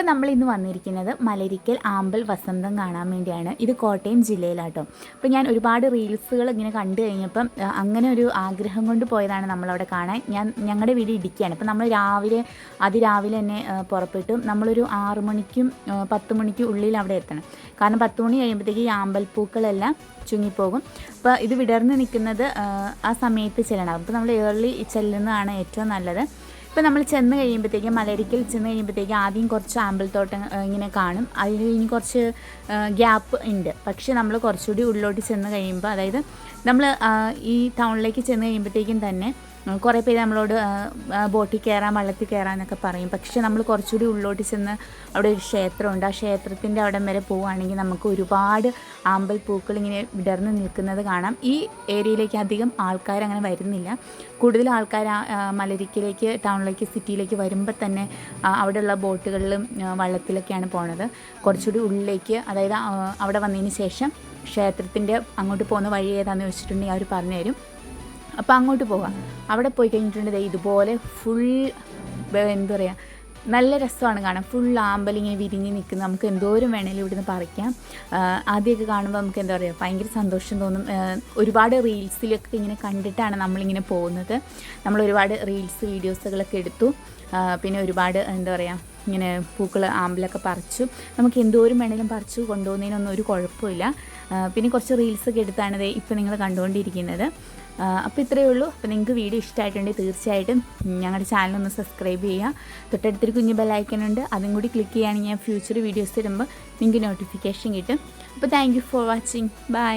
അപ്പോൾ നമ്മൾ ഇന്ന് വന്നിരിക്കുന്നത് മലരിക്കൽ ആമ്പൽ വസന്തം കാണാൻ വേണ്ടിയാണ്. ഇത് കോട്ടയം ജില്ലയിലാട്ടോ. അപ്പോൾ ഞാൻ ഒരുപാട് റീൽസുകൾ ഇങ്ങനെ കണ്ടു കഴിഞ്ഞപ്പം അങ്ങനെ ഒരു ആഗ്രഹം കൊണ്ട് പോയതാണ് നമ്മളവിടെ കാണാൻ. ഞാൻ ഞങ്ങളുടെ വീട് ഇടിക്കുകയാണ് അപ്പോൾ നമ്മൾ രാവിലെ അതിരാവിലെ തന്നെ പുറപ്പെട്ടു. നമ്മളൊരു ആറു മണിക്കും പത്ത് മണിക്കും ഉള്ളിൽ അവിടെ എത്തണം. കാരണം പത്ത് മണി കഴിയുമ്പോഴത്തേക്ക് ഈ ആമ്പൽപ്പൂക്കളെല്ലാം ചുങ്ങിപ്പോകും. അപ്പോൾ ഇത് വിടർന്ന് നിൽക്കുന്നത് ആ സമയത്ത് ചെല്ലണം. അപ്പോൾ നമ്മൾ ഏർലി ചെല്ലുന്നതാണ് ഏറ്റവും നല്ലത്. ഇപ്പോൾ നമ്മൾ ചെന്ന് കഴിയുമ്പോഴത്തേക്കും മലരിക്കൽ ചെന്ന് കഴിയുമ്പോഴത്തേക്കും ആദ്യം കുറച്ച് ആമ്പിൾ തോട്ടം ഇങ്ങനെ കാണും. അതിൽ ഇനി കുറച്ച് ഗ്യാപ്പ് ഉണ്ട്. പക്ഷേ നമ്മൾ കുറച്ചുകൂടി ഉള്ളിലോട്ട് ചെന്ന് കഴിയുമ്പോൾ അതായത് നമ്മൾ ഈ ടൗണിലേക്ക് ചെന്ന് കഴിയുമ്പോഴത്തേക്കും തന്നെ കുറേ പേര് നമ്മളോട് ബോട്ടിൽ കയറാൻ വള്ളത്തിൽ കയറാൻ എന്നൊക്കെ പറയും. പക്ഷേ നമ്മൾ കുറച്ചുകൂടി ഉള്ളോട്ട് ചെന്ന് അവിടെ ഒരു ക്ഷേത്രമുണ്ട്. ആ ക്ഷേത്രത്തിന്റെ അവിടം വരെ പോവുകയാണെങ്കിൽ നമുക്ക് ഒരുപാട് ആമ്പൽ പൂക്കൾ ഇങ്ങനെ വിടർന്ന് നിൽക്കുന്നത് കാണാം. ഈ ഏരിയയിലേക്ക് അധികം ആൾക്കാർ അങ്ങനെ വരുന്നില്ല. കൂടുതൽ ആൾക്കാർ മലരിക്കിലേക്ക് ടൗണിലേക്ക് സിറ്റിയിലേക്ക് വരുമ്പോൾ തന്നെ അവിടെയുള്ള ബോട്ടുകളിലും വള്ളത്തിലൊക്കെയാണ് പോണത്. കുറച്ചുകൂടി ഉള്ളിലേക്ക് അതായത് അവിടെ വന്നതിന് ശേഷം ക്ഷേത്രത്തിന്റെ അങ്ങോട്ട് പോകുന്ന വഴി ഏതാണെന്ന് വെച്ചിട്ടുണ്ടെങ്കിൽ അവർ പറഞ്ഞു തരും. അപ്പോൾ അങ്ങോട്ട് പോകാം. അവിടെ പോയി കഴിഞ്ഞിട്ടുണ്ടെങ്കിൽ ഇതുപോലെ ഫുൾ എന്താ പറയുക നല്ല രസമാണ് കാണാൻ. ഫുൾ ആമ്പലിങ്ങനെ വിരിഞ്ഞ് നിൽക്കുന്ന. നമുക്ക് എന്തോരം വേണേലും ഇവിടുന്ന് പറിക്കാം. ആദ്യമൊക്കെ കാണുമ്പോൾ നമുക്ക് എന്താ പറയുക ഭയങ്കര സന്തോഷം തോന്നും. ഒരുപാട് റീൽസിലൊക്കെ ഇങ്ങനെ കണ്ടിട്ടാണ് നമ്മളിങ്ങനെ പോകുന്നത്. നമ്മൾ ഒരുപാട് റീൽസ് വീഡിയോസുകളൊക്കെ എടുത്തു. പിന്നെ ഒരുപാട് എന്താ പറയുക ഇങ്ങനെ പൂക്കൾ ആമ്പിലൊക്കെ പറിച്ചു. നമുക്ക് എന്തോരം വേണേലും പറിച്ചു കൊണ്ടുപോകുന്നതിനൊന്നും ഒരു കുഴപ്പമില്ല. പിന്നെ കുറച്ച് റീൽസൊക്കെ എടുത്താണ് ഇത് ഇപ്പോൾ നിങ്ങൾ കണ്ടുകൊണ്ടിരിക്കുന്നത്. അപ്പോൾ ഇത്രയേ ഉള്ളൂ. അപ്പോൾ നിങ്ങൾക്ക് വീഡിയോ ഇഷ്ടമായിട്ടുണ്ടെങ്കിൽ തീർച്ചയായിട്ടും ഞങ്ങളുടെ ചാനൽ ഒന്ന് സബ്സ്ക്രൈബ് ചെയ്യുക. തൊട്ടടുത്തൊരു കുഞ്ഞു ബെല്ലൈക്കൻ ഉണ്ട്. അതും കൂടി ക്ലിക്ക് ചെയ്യുകയാണെങ്കിൽ ഞാൻ ഫ്യൂച്ചർ വീഡിയോസ് ഇടുമ്പോൾ നിങ്ങൾക്ക് നോട്ടിഫിക്കേഷൻ കിട്ടും. അപ്പോൾ താങ്ക് ഫോർ വാച്ചിങ് ബൈ